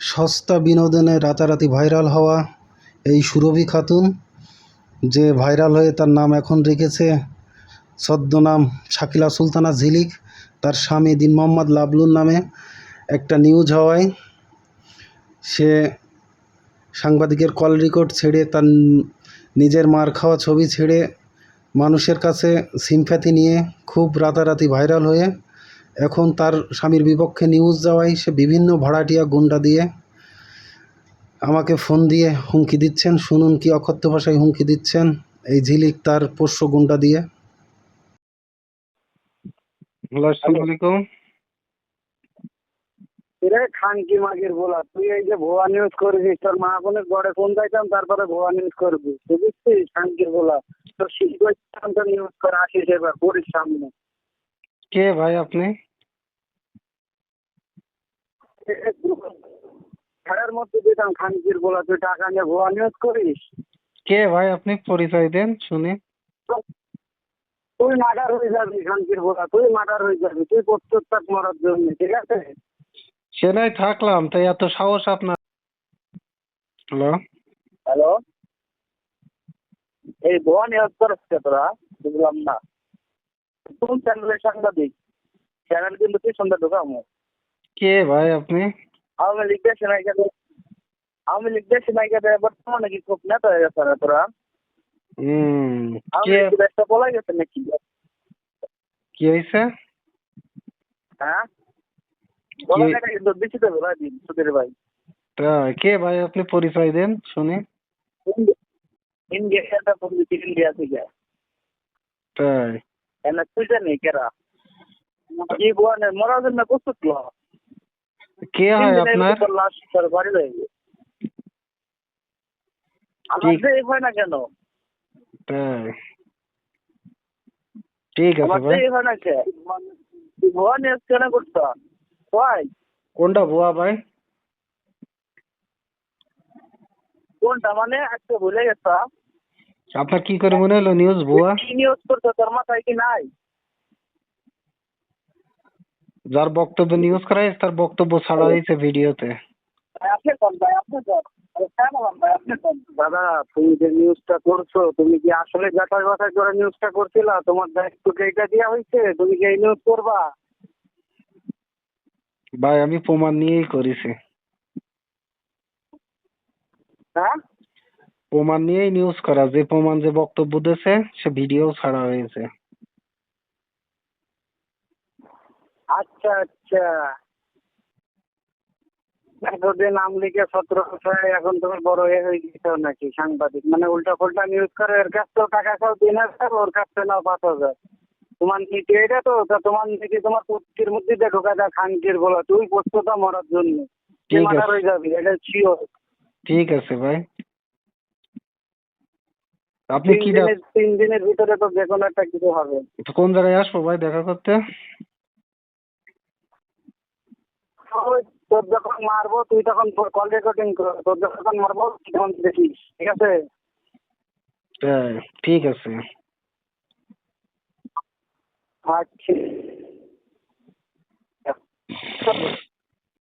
সস্তা বিনোদনে রাতারাতি ভাইরাল হওয়া এই সুরভি খাতুন, যে ভাইরাল হয়ে তার নাম এখন রেখেছে ছদ্মনাম শাকিলা সুলতানা ঝিলিক, তার স্বামী দিন মোহাম্মদ লাবলুর নামে একটা নিউজ হওয়ায় সে সাংবাদিকের কল রেকর্ড ছেড়ে তার নিজের মার খাওয়া ছবি ছেড়ে মানুষের কাছে সিম্প্যাথি নিয়ে খুব রাতারাতি ভাইরাল হয়ে এখন তার স্বামীর বিপক্ষে নিউজ যাওয়ায় সে বিভিন্ন ভাড়াটিয়া গুন্ডা দিয়ে আমাকে ফোন দিয়ে হুমকি দিচ্ছেন। শুনুন কি অকথ্য ভাষায় হুমকি দিচ্ছেন। এই ঝিলিক তার পোষ্য গুন্ডা দিয়ে। হ্যালো আসসালামু আলাইকুম। রে খানকি মাগির বলা? তুই এই যে ভুয়া নিউজ করবি তোর মা বোনের গড়ে ফোন যাইতাম তারপরে ভুয়া নিউজ করবি। বুঝছিস খানকির বলা? তোর শিখতাম নিউজ করে আসিস এবার করিস সামনে। কে ভাই আপনি? খেলার মধ্যে দিতাম খানকির বলা তুই টাকা নিয়ে ভুয়া নিউজ করিস। কে ভাই আপনি পরিচয় দেন শুনি। তুই মার্ডার হয়ে যাবি খানকির বলা তুই মার্ডার হয়ে যাবি তুই প্রত্যেক মরার জন্য ঠিক আছে? সে নাই থাকলাম তাই এত সাহস আপনার। হ্যালো। হ্যালো। এই ভুয়া নিউজ করিস তোরা বুঝলাম না। কোন চ্যানেলের সাংবাদিক? চ্যানেল কিন্তু তুই সন্ধ্যা ঢোকামো কে ভাই আপনি? আওয়ামী লীগ দেশে নাই কেন আওয়ামী লীগ দেশে নাই কেন বর্তমানে কি খুব নেতা হয়ে গেছে না তোরা। হুম আওয়ামী কে? গেছে নাকি? হয়েছে হ্যাঁ? বলা কিন্তু তো ভাই সুধীর ভাই। তাই কে ভাই আপনি পরিচয় দেন শুনি। ইন্ডিয়া থেকে। তাই। এনে তুই জানি কেরা? কি বোয়ানে মরার জন্য প্রস্তুত কে হয় আপনার? বাড়ি হয়ে আমার ঠিক- হয় না কেন? তাই ঠিক আছে ভাই। এই হয় না কে? ভুয়া নিউজ কেন করছ? ভাই কোনটা ভুয়া ভাই? কোনটা? মানে আজকে ভুলে গেছ? আপনার কি করে মনে হলো নিউজ ভুয়া? কি নিউজ করছ? তোর মাথায় কি নাই? যার বক্তব্য নিউজ করা হয়েছে তার বক্তব্য ছাড়া হয়েছে ভিডিওতে দাদা তুমি যে নিউজটা করছ তুমি কি আসলে যাচাই বাছাই করে নিউজটা করছিলা? তোমার দায়িত্বকে এটা দেওয়া হয়েছে তুমি কি এই নিউজ করবা? ভাই আমি প্রমাণ নিয়েই করেছি। হ্যাঁ? প্রমাণ নিয়েই নিউজ করা। যে প্রমাণ যে বক্তব্য দিয়েছে সে ভিডিও ছাড়া হয়েছে। আচ্ছা আচ্ছা। এতদিন নাম লিখে সতেরো বছর এখন তুমি বড় হয়ে হয়ে গেছো নাকি সাংবাদিক? মানে উল্টা ফুল্টা নিউজ করে এর কাছ থেকেও টাকা খাও তিন হাজার ওর কাছ থেকে নাও পাঁচ হাজার তোমার নীতি এটা তো তা তোমার নীতি তোমার পুষ্টির মধ্যে দেখো কাজা খানকির বলা তুই প্রস্তুত মরার জন্য। ঠিক আছে। হয়ে যাবি এটা শিওর ঠিক আছে ভাই। আপনি তিন কি তিন দিনের ভিতরে তো যে কোনো একটা কিছু হবে। কোন জায়গায় আসব ভাই দেখা করতে? ওই তোর যখন মারবো তুই তখন তোর কল রেকর্ডিং কর তোর যখন মারবো তখন দেখিস ঠিক আছে? তাই ঠিক আছে। আচ্ছা।